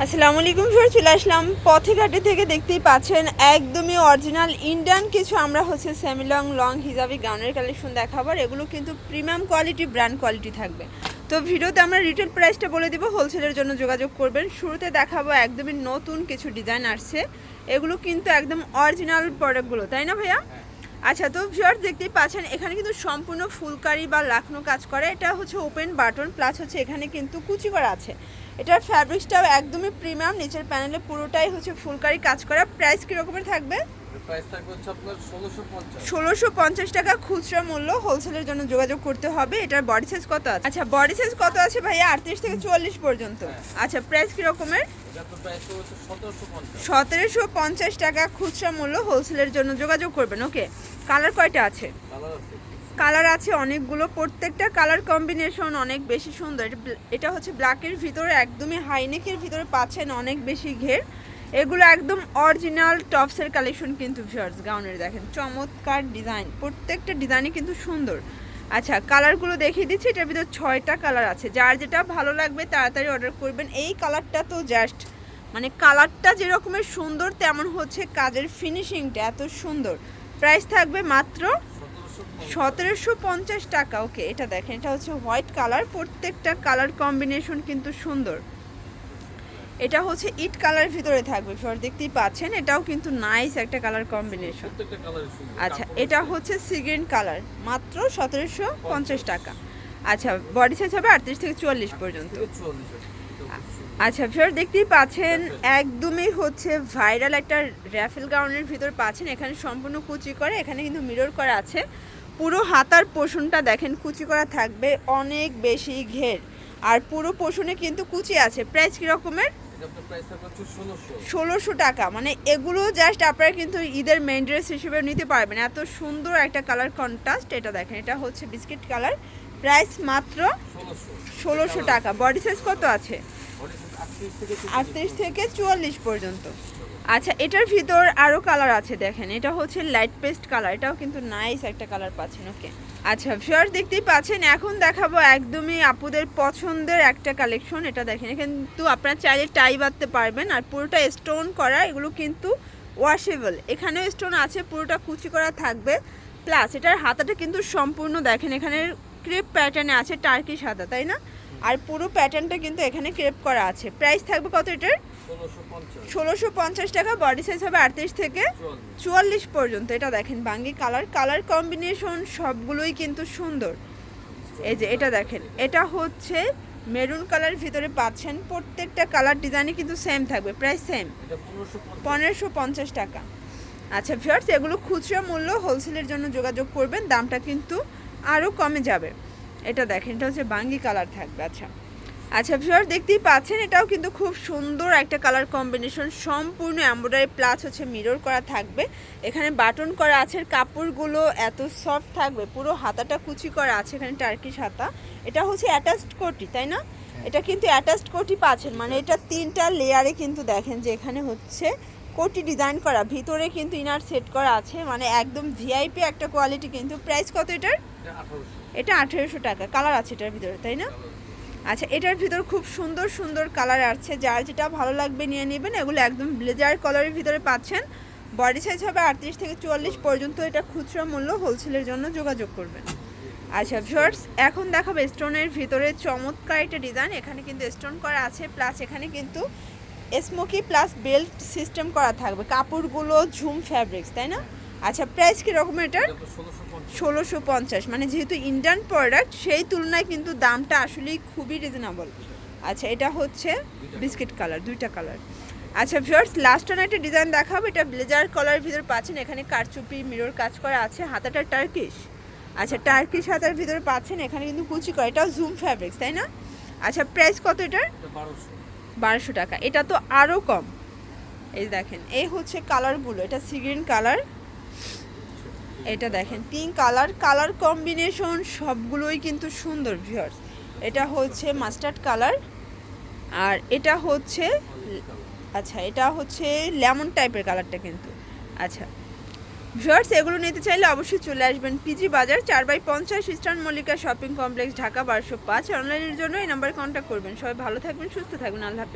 আসসালামু আলাইকুম স্যার চলে আসলাম পথে ঘাটে থেকে দেখতেই পাচ্ছেন একদমই অরিজিনাল ইন্ডিয়ান কিছু আমরা হচ্ছে সেমিলং লং হিজাবি গাউনের কালেকশন দেখাবো এগুলো কিন্তু প্রিমিয়াম কোয়ালিটি ব্র্যান্ড কোয়ালিটি থাকবে। তো ভিডিওতে আমরা রিটেল প্রাইসটা বলে দিব হোলসেলের জন্য যোগাযোগ করবেন। শুরুতে দেখাবো একদমই নতুন কিছু ডিজাইন আসছে। এগুলো কিন্তু একদম অরিজিনাল প্রোডাক্টগুলো তাই না ভাইয়া? আচ্ছা তো ভিউয়ার দেখতেই পাচ্ছেন, এখানে কিন্তু সম্পূর্ণ ফুলকারি বা লাখনো কাজ করে। এটা হচ্ছে ওপেন বাটন প্লাস হচ্ছে এখানে কিন্তু কুচি করা আছে। এটার ফ্যাব্রিক্সটাও একদমই প্রিমিয়াম নিচের প্যানেলে পুরোটাই হচ্ছে ফুলকারি কাজ করা। প্রাইস কীরকমের থাকবে? ষোলোশো পঞ্চাশ। টাকা খুচরা মূল্য হোলসেলের জন্য যোগাযোগ করতে হবে। এটার বডি সাইজ কত আছে? আচ্ছা বডি সাইজ কত আছে ভাইয়া? আটত্রিশ থেকে চুয়াল্লিশ পর্যন্ত। আচ্ছা প্রাইস কি রকমের? এটা তো প্রাইস হচ্ছে সতেরোশো পঞ্চাশ। টাকা খুচরা মূল্য হোলসেলের জন্য যোগাযোগ করবেন। ওকে কালার কয়টা আছে? কালার আছে। অনেকগুলো। প্রত্যেকটা কালার কম্বিনেশন অনেক বেশি সুন্দর। এটা এটা হচ্ছে ব্ল্যাকের ভিতরে একদমই হাইনেকের ভিতরে পাচ্ছেন অনেক বেশি ঘের। এগুলো একদম অরিজিনাল টপসের কালেকশন কিন্তু ভিউয়ার্স গাউনের দেখেন। চমৎকার ডিজাইন প্রত্যেকটা ডিজাইনই কিন্তু সুন্দর। আচ্ছা কালারগুলো দেখিয়ে দিচ্ছি, এটার ভিতরে ছয়টা কালার আছে। যার যেটা ভালো লাগবে, তাড়াতাড়ি অর্ডার করবেন। এই কালারটা তো জাস্ট মানে কালারটা যেরকমের সুন্দর, তেমন হচ্ছে কাজের ফিনিশিংটা এত সুন্দর। প্রাইস থাকবে মাত্র সতেরোশো পঞ্চাশ টাকা। ওকে এটা দেখেন, এটা হচ্ছে হোয়াইট কালার প্রত্যেকটা কালার কম্বিনেশন কিন্তু সুন্দর। এটা হচ্ছে ইট কালার ভিতরে থাকবে ফর দেখতেই পাচ্ছেন এটাও কিন্তু নাইস একটা কালার কম্বিনেশন আচ্ছা এটা হচ্ছে সিগ্রিন কালার মাত্র সতেরোশো পঞ্চাশ। টাকা। আচ্ছা বডি সাইজ হবে আটত্রিশ থেকে চুয়াল্লিশ পর্যন্ত। আচ্ছা ফির দেখতেই পাচ্ছেন একদমই হচ্ছে ভাইরাল একটা র্যাফেল গাউনের ভিতর পাচ্ছেন এখানে সম্পূর্ণ কুচি করে এখানে কিন্তু মিরর করা আছে। পুরো হাতার পোষণটা দেখেন কুচি করা থাকবে অনেক বেশি ঘের। আর পুরো পোষণে কিন্তু কুচি আছে প্রাইস কি রকমের ষোলোশো। টাকা। মানে এগুলো জাস্ট আপনারা কিন্তু ঈদের মেন ড্রেস হিসেবে নিতে পারবেন। এত সুন্দর একটা কালার কন্ট্রাস্ট এটা দেখেন এটা হচ্ছে বিস্কিট কালার প্রাইস মাত্র ষোলোশো। টাকা। বডি সাইজ কত আছে? আটত্রিশ থেকে চুয়াল্লিশ পর্যন্ত। আচ্ছা এটার ভিতর আরও কালার আছে দেখেন। এটা হচ্ছে লাইট পেস্ট কালার এটাও কিন্তু নাইস একটা কালার পাচ্ছেন ওকে আচ্ছা ফিওর দেখতেই পাচ্ছেন, এখন দেখাবো একদমই আপুদের পছন্দের একটা কালেকশন এটা দেখেন। কিন্তু আপনারা চাইলে টাই বাঁধতে পারবেন, আর পুরোটা স্টোন করা, এগুলো কিন্তু ওয়াশেবল এখানেও স্টোন আছে, পুরোটা কুচি করা থাকবে। প্লাস এটার হাতাটা কিন্তু সম্পূর্ণ দেখেন এখানে ক্রেপ প্যাটার্নে আছে টার্কিশ হাতা, তাই না? আর পুরো প্যাটার্নটা কিন্তু এখানে ক্রেপ করা আছে। প্রাইস থাকবে কত এটার? ষোলোশো পঞ্চাশ। টাকা বডি সাইজ হবে আটত্রিশ থেকে চুয়াল্লিশ। পর্যন্ত। এটা দেখেন বাঙ্গি কালার কালার কম্বিনেশন সবগুলোই কিন্তু সুন্দর। এই যে এটা দেখেন এটা হচ্ছে মেরুন কালার ভিতরে পাচ্ছেন। প্রত্যেকটা কালার ডিজাইনই কিন্তু সেম থাকবে প্রায় সেম পনেরোশো পঞ্চাশ। টাকা। আচ্ছা ভিউয়ার্স এগুলো খুচরা মূল্য হোলসেলের জন্য যোগাযোগ করবেন দামটা কিন্তু আরও কমে যাবে। এটা দেখেন এটা হচ্ছে বাঙ্গি কালার থাকবে আচ্ছা। আচ্ছা ভিউয়ার দেখতেই পাচ্ছেন এটাও কিন্তু খুব সুন্দর একটা কালার কম্বিনেশন সম্পূর্ণ এমব্রয়ডারি প্লাস হচ্ছে মিরর করা থাকবে। এখানে বাটন করা আছে আর কাপড়গুলো এত সফট থাকবে পুরো হাতাটা কুচি করা আছে এখানে টার্কিশ হাতা। এটা হচ্ছে অ্যাটাচড কোটি তাই না? এটা কিন্তু অ্যাটাচড কোটি পাচ্ছেন মানে এটা তিনটা লেয়ারে কিন্তু দেখেন যে এখানে হচ্ছে কোটি ডিজাইন করা, ভিতরে কিন্তু ইনার সেট করা আছে মানে একদম ভিআইপি একটা কোয়ালিটি কিন্তু। প্রাইস কত এটার? এটা আঠারোশো টাকা, কালার আছে এটার ভিতরে, তাই না? আচ্ছা এটার ভিতর খুব সুন্দর সুন্দর কালার আছে যার যেটা ভালো লাগবে নিয়ে নেবেন, এগুলো একদম ব্লেজার কালারের ভিতরে পাচ্ছেন। বডি সাইজ হবে আটত্রিশ থেকে চুয়াল্লিশ পর্যন্ত, এটা খুচরা মূল্য হোলসেলের জন্য যোগাযোগ করবেন। আচ্ছা ভিউয়ার্স, এখন দেখাবো স্টোনের ভিতরে চমৎকার একটা ডিজাইন, এখানে কিন্তু স্টোন করা আছে, প্লাস এখানে কিন্তু স্মোকি প্লাস বেল্ট সিস্টেম করা থাকবে। কাপড়গুলো ঝুম ফ্যাব্রিক্স তাই না? আচ্ছা প্রাইস কি রকম এটার? এটা ষোলোশো পঞ্চাশ। মানে যেহেতু ইন্ডিয়ান প্রোডাক্ট সেই তুলনায় কিন্তু দামটা আসলেই খুবই রিজনেবল আচ্ছা এটা হচ্ছে বিস্কিট কালার দুইটা কালার আচ্ছা ভিউয়ার্স লাস্ট একটা ডিজাইন দেখাবো। এটা ব্লেজার কালারের ভিতরে পাচ্ছেন। এখানে কারচুপি মিরর কাজ করা আছে। হাতাটা টার্কিশ আচ্ছা টার্কিশ হাতার ভিতরে পাচ্ছেন। এখানে কিন্তু কুচি করা। এটাও জুম ফ্যাব্রিক্স তাই না? আচ্ছা প্রাইস কত এটার? বারোশো টাকা। এটা তো আরও কম। এই দেখেন, এই হচ্ছে কালারগুলো এটা সিগ্রিন কালার এটা দেখেন পিঙ্ক কালার কালার কম্বিনেশন সবগুলোই কিন্তু সুন্দর ভিউয়ার্স এটা হচ্ছে মাস্টার্ড কালার আর এটা হচ্ছে আচ্ছা এটা হচ্ছে লেমন টাইপের কালারটা কিন্তু। আচ্ছা ভিউয়ার্স, এগুলো নিতে চাইলে অবশ্যই চলে আসবেন পিজি বাজার, চার বাই পঞ্চাশ Eastern Mallika shopping complex, Dhaka বারোশো পাঁচ। অনলাইনের জন্য এই নাম্বারে কন্ট্যাক্ট করবেন। সবাই ভালো থাকবেন, সুস্থ থাকবেন। আল্লাহ